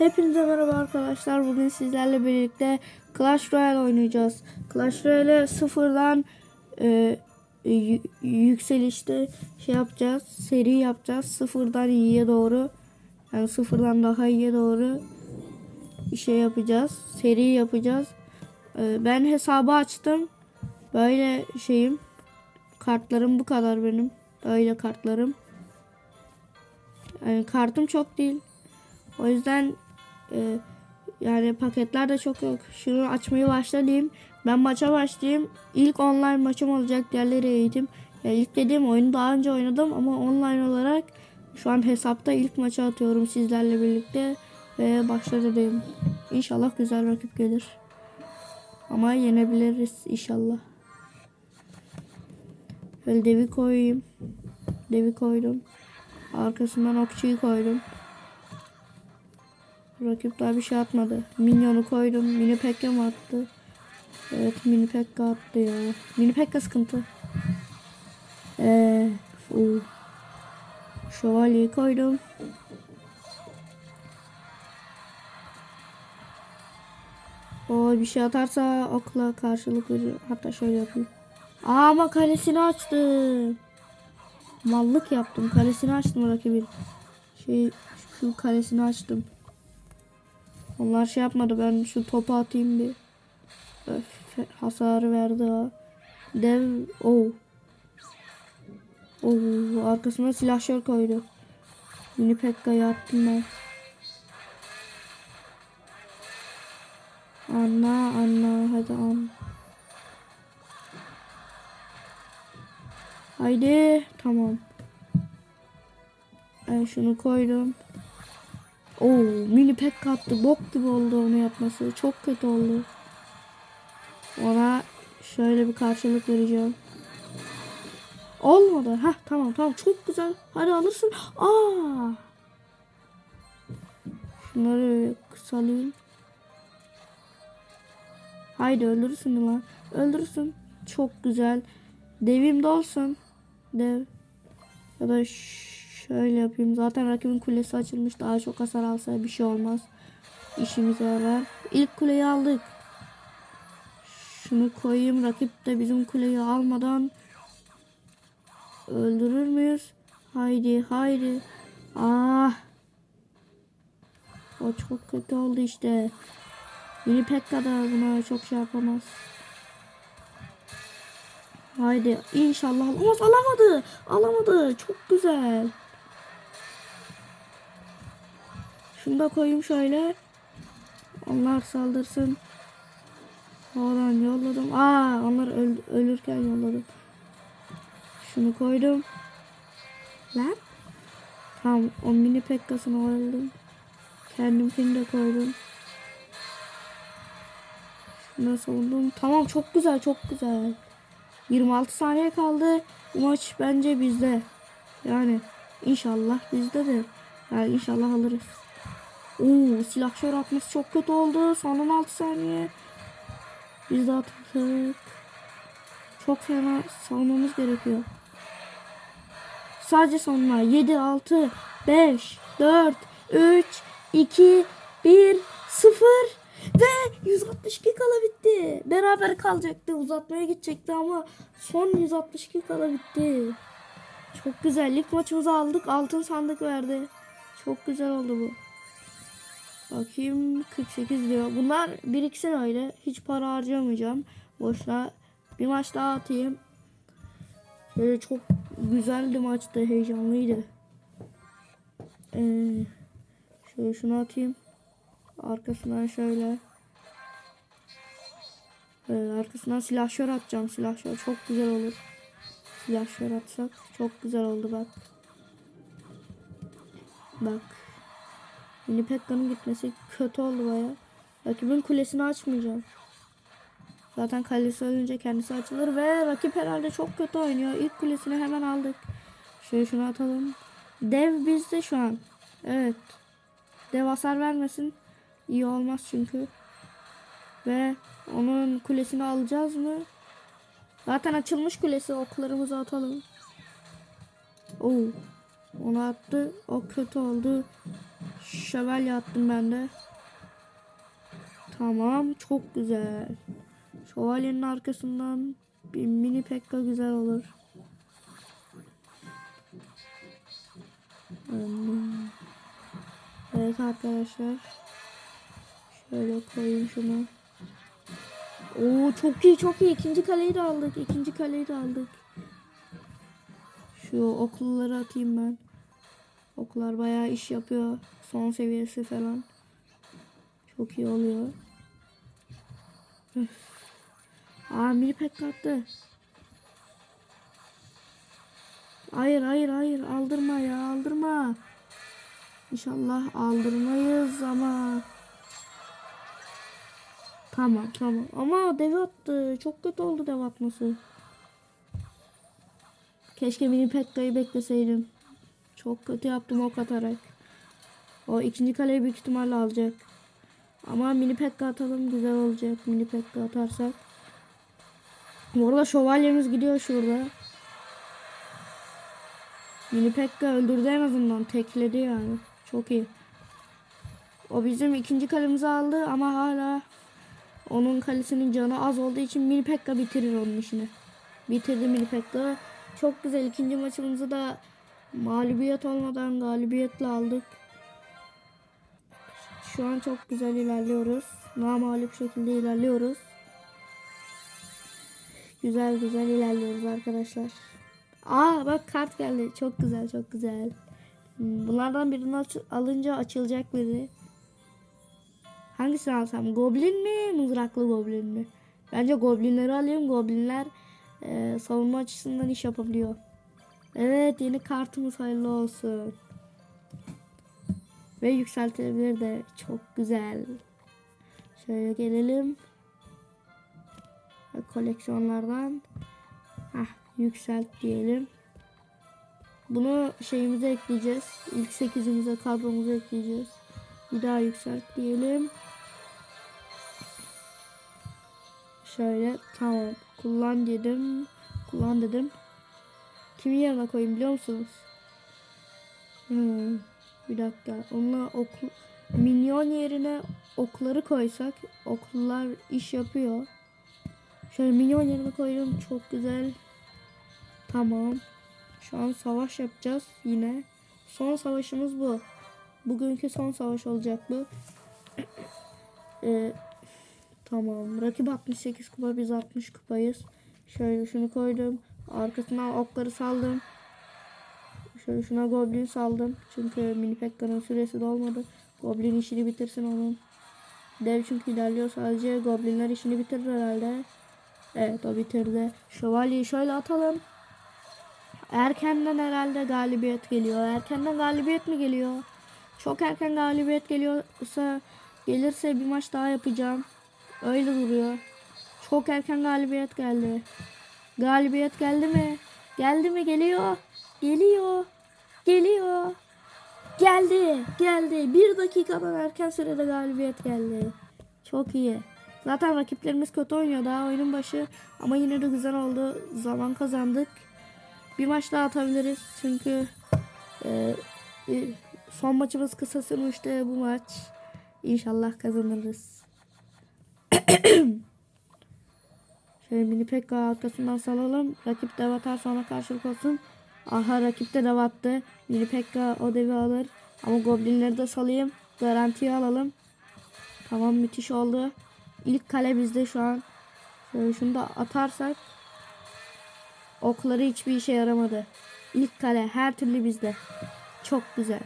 Hepinize merhaba arkadaşlar. Bugün sizlerle birlikte Clash Royale oynayacağız. Clash Royale sıfırdan e, yükselişte şey yapacağız. Seri yapacağız. Sıfırdan iyiye doğru. Yani sıfırdan daha iyiye doğru şey yapacağız. Seri yapacağız. E, ben hesabı açtım. Böyle şeyim. Kartlarım bu kadar benim. Böyle kartlarım. Yani kartım çok değil. O yüzden e, yani paketler de çok yok. Şunu açmayı başlayayım. Ben maça başlayayım. İlk online maçım olacak. Diğerleri eğitim. Yani ilk dediğim oyunu daha önce oynadım ama online olarak şu an hesapta ilk maçı atıyorum sizlerle birlikte. Ve başladım. İnşallah güzel rakip gelir. Ama yenebiliriz inşallah. Böyle devi koyayım. Devi koydum. Arkasından okçuyu koydum. Rakip daha bir şey atmadı. Minyonu koydum. Mini Pekka mı attı? Evet Mini Pekka attı ya. Mini Pekka sıkıntı. Eee. uu. Şövalyeyi koydum. O bir şey atarsa okla karşılık veriyor. Hatta şöyle yapayım. Ama kalesini açtım. Mallık yaptım. Kalesini açtım rakibin. Şey şu kalesini açtım. Onlar şey yapmadı. Ben şu topu atayım bir. Öf, hasarı verdi ha. Dev o. Oo, arkasına silahşör koydu. Mini Pekka'yı attım ben. Anla anla hadi an. Haydi tamam. Ben şunu koydum. Oo mini pek attı. Bok gibi oldu onu yapması. Çok kötü oldu. Ona şöyle bir karşılık vereceğim. Olmadı. Heh tamam tamam çok güzel. Hadi alırsın. Aa. Şunları kısalayayım. Haydi öldürürsün lan. Öldürürsün. Çok güzel. Devim de olsun. Dev. Ya da ş- şöyle yapayım. Zaten rakibin kulesi açılmış. Daha çok hasar alsa bir şey olmaz. İşimize yarar. İlk kuleyi aldık. Şunu koyayım. Rakip de bizim kuleyi almadan öldürür müyüz? Haydi haydi. Ah. O çok kötü oldu işte. Mini Pekka da buna çok şey yapamaz. Haydi inşallah alamaz alamadı. Alamadı. Çok güzel. Şunu da koyayım şöyle. Onlar saldırsın. Oradan yolladım. Aa onlar öl- ölürken yolladım. Şunu koydum. Lan. Tamam o mini pekkasını aldım. Kendimkini de koydum. Şunu savundum. Tamam çok güzel çok güzel. 26 saniye kaldı. Bu maç bence bizde. Yani inşallah bizde de. Yani inşallah alırız. Oo silahşör atması çok kötü oldu. Son 16 saniye. Biz de attık. Çok fena savunmamız gerekiyor. Sadece sonuna 7, 6, 5, 4, 3, 2, 1, 0 ve 162 kala bitti. Beraber kalacaktı. Uzatmaya gidecekti ama son 162 kala bitti. Çok güzel. İlk maçımızı aldık. Altın sandık verdi. Çok güzel oldu bu. Bakayım 48 diyor. Bunlar biriksin öyle. Hiç para harcamayacağım. Boşuna bir maç daha atayım. Böyle çok güzeldi maçtı. Heyecanlıydı. Ee, şöyle şunu atayım. Arkasından şöyle. Ee, arkasından silahşör atacağım. Silahşör çok güzel olur. Silahşör atsak çok güzel oldu bak. Bak. Mini Pekka'nın gitmesi kötü oldu baya. Rakibin kulesini açmayacağım. Zaten kalesi ölünce kendisi açılır ve rakip herhalde çok kötü oynuyor. İlk kulesini hemen aldık. Şöyle şunu atalım. Dev bizde şu an. Evet. Dev hasar vermesin. İyi olmaz çünkü. Ve onun kulesini alacağız mı? Zaten açılmış kulesi. Oklarımızı atalım. Oo. Onu attı. O kötü oldu. Şövalye attım ben de. Tamam çok güzel. Şövalyenin arkasından bir mini pekka güzel olur. Evet arkadaşlar. Şöyle koyayım şunu. Oo çok iyi çok iyi. İkinci kaleyi de aldık. İkinci kaleyi de aldık. Şu okulları atayım ben. Oklar bayağı iş yapıyor. Son seviyesi falan. Çok iyi oluyor. Üf. Aa mini pek attı. Hayır hayır hayır aldırma ya aldırma. İnşallah aldırmayız ama. Tamam tamam ama dev attı. Çok kötü oldu dev atması. Keşke mini Pekka'yı bekleseydim. Çok kötü yaptım ok atarak. O ikinci kaleyi büyük ihtimalle alacak. Ama mini Pekka atalım güzel olacak. Mini Pekka atarsak. Bu arada şövalyemiz gidiyor şurada. Mini Pekka öldürdü en azından. Tekledi yani. Çok iyi. O bizim ikinci kalemizi aldı ama hala onun kalesinin canı az olduğu için Mini Pekka bitirir onun işini. Bitirdi Mini Pekka. Çok güzel ikinci maçımızı da mağlubiyet olmadan galibiyetle aldık. Şu an çok güzel ilerliyoruz. Namalip şekilde ilerliyoruz. Güzel güzel ilerliyoruz arkadaşlar. Aa bak kart geldi. Çok güzel çok güzel. Hmm, Bunlardan birini aç- alınca açılacak biri. Hangisini alsam? Goblin mi? Mızraklı goblin mi? Bence goblinleri alayım. Goblinler e, savunma açısından iş yapabiliyor. Evet yeni kartımız hayırlı olsun. Ve yükseltilebilir de çok güzel. Şöyle gelelim. Koleksiyonlardan Heh, yükselt diyelim. Bunu şeyimize ekleyeceğiz. İlk 8'imize kadromuza ekleyeceğiz. Bir daha yükselt diyelim. Şöyle tamam. Kullan dedim. Kullan dedim. Kimin yerine koyayım biliyor musunuz? Hmm, bir dakika. Onunla okul minyon yerine okları koysak okullar iş yapıyor. Şöyle minyon yerine koydum. Çok güzel. Tamam. Şu an savaş yapacağız yine. Son savaşımız bu. Bugünkü son savaş olacak bu. Ee, tamam. Rakip 68 kupa biz 60 kupayız. Şöyle şunu koydum. Arkasına okları saldım. Şöyle şuna goblin saldım. Çünkü mini Pekka'nın süresi dolmadı. Goblin işini bitirsin onun. Dev çünkü ilerliyor sadece. Goblinler işini bitirir herhalde. Evet o bitirdi. Şövalyeyi şöyle atalım. Erkenden herhalde galibiyet geliyor. Erkenden galibiyet mi geliyor? Çok erken galibiyet geliyorsa gelirse bir maç daha yapacağım. Öyle duruyor. Çok erken galibiyet geldi. Galibiyet geldi mi? Geldi mi? Geliyor. Geliyor. Geliyor. Geldi. Geldi. Bir dakikadan erken sürede galibiyet geldi. Çok iyi. Zaten rakiplerimiz kötü oynuyor daha oyunun başı. Ama yine de güzel oldu. Zaman kazandık. Bir maç daha atabiliriz. Çünkü e, e, son maçımız kısa sürmüştü bu maç. İnşallah kazanırız. Şöyle mini pekka arkasından salalım. Rakip dev atar sonra karşılık olsun. Aha rakip de dev attı. Mini pekka o devi alır. Ama goblinleri de salayım. Garantiye alalım. Tamam müthiş oldu. İlk kale bizde şu an. Şöyle şunu da atarsak. Okları hiçbir işe yaramadı. İlk kale her türlü bizde. Çok güzel.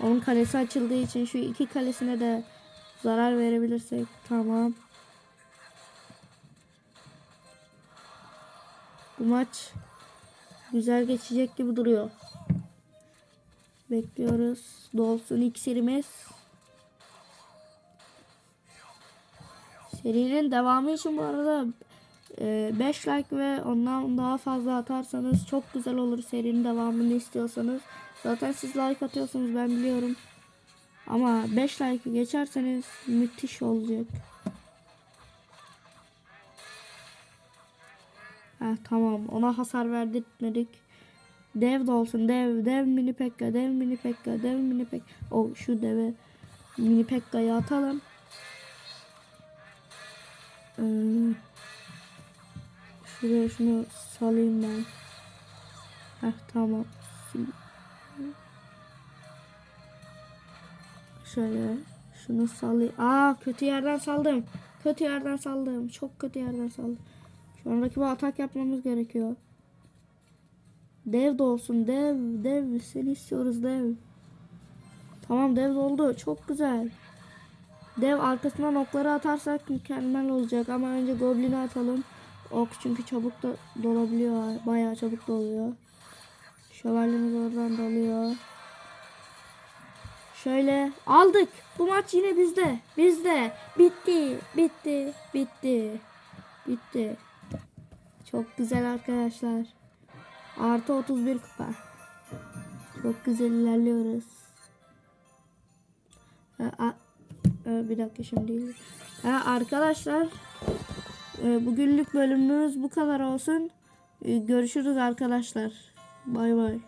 Onun kalesi açıldığı için şu iki kalesine de zarar verebilirsek tamam. Bu maç güzel geçecek gibi duruyor. Bekliyoruz. Dolsun iksirimiz. Serinin devamı için bu arada 5 like ve ondan daha fazla atarsanız çok güzel olur serinin devamını istiyorsanız. Zaten siz like atıyorsunuz ben biliyorum. Ama 5 like geçerseniz müthiş olacak. Heh, tamam ona hasar verdirtmedik. Dev de olsun. Dev, dev mini pekka, dev mini pekka, dev mini pekka. O şu deve mini pekkayı atalım. Ee, şuraya şunu salayım ben. Heh tamam. Şöyle şunu salayım. Aa kötü yerden saldım. Kötü yerden saldım. Çok kötü yerden saldım. An rakibe atak yapmamız gerekiyor. Dev de olsun dev dev seni istiyoruz dev. Tamam dev oldu çok güzel. Dev arkasından okları atarsak mükemmel olacak ama önce goblini atalım. Ok çünkü çabuk da dolabiliyor bayağı çabuk doluyor. Şövalyemiz oradan doluyor. Şöyle aldık. Bu maç yine bizde. Bizde. Bitti. Bitti. Bitti. Bitti. Çok güzel arkadaşlar. Artı 31 kupa. Çok güzel ilerliyoruz. A- e, bir dakika şimdi. Ha, arkadaşlar e, bugünlük bölümümüz bu kadar olsun. E, Görüşürüz arkadaşlar. Bay bay.